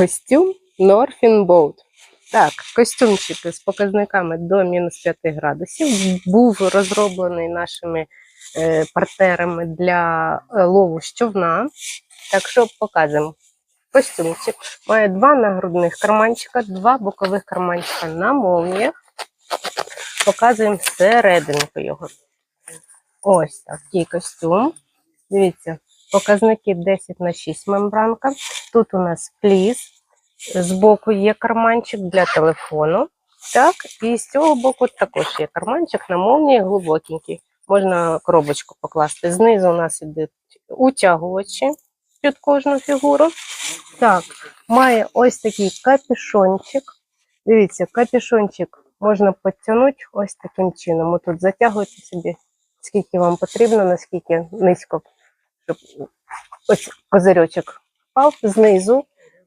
Костюм Northern Boat. Так, костюмчик з показниками до мінус 5 градусів був розроблений нашими е, партнерами для е, лову з човна. Так що показуємо. Костюмчик має два нагрудних карманчика, два бокових карманчика на молніях. Показуємо серединку його. Ось такий костюм. Дивіться, показники 10 на 6 мембранка. Тут у нас фліс. Збоку є карманчик для телефону. Так, і з цього боку також є карманчик на молнії глибокенький. Можна коробочку покласти. Знизу у нас ідуть утягувачі під кожну фігуру. Так, має ось такий капюшончик. Дивіться, капюшончик можна підтягнути ось таким чином. Отут затягуєте собі, скільки вам потрібно, наскільки низько, ось козирьочок впав знизу.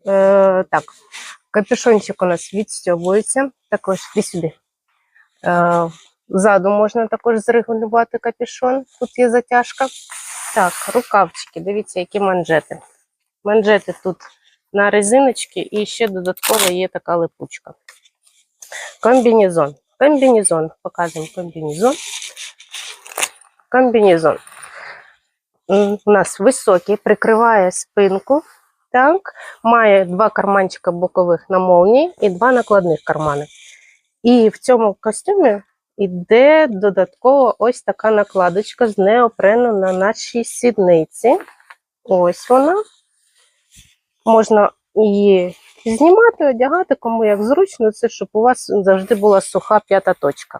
Е, так, капюшончик у нас відстьобується. Також іди сюди. Е, ззаду можна також зрегулювати капюшон. Тут є затяжка. Так, рукавчики, дивіться, які манжети. Манжети тут на резиночці і ще додатково є така липучка. Комбінезон. Комбінезон. Показуємо комбінезон. Комбінезон. У нас високий, прикриває спинку. Так, має два карманчика бокових на молнії і два накладних кармани. І в цьому костюмі йде додатково ось така накладочка з неопрену на нашій сідниці. Ось вона. Можна її знімати, одягати, кому як зручно, це щоб у вас завжди була суха п'ята точка.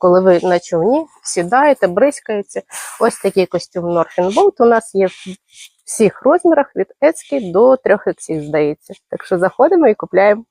Коли ви на човні сідаєте, бризкаєте. Ось такий костюм Норфінболт у нас є в всіх розмірах від Ецьки до 3 ексів, здається. Так що заходимо і купляємо.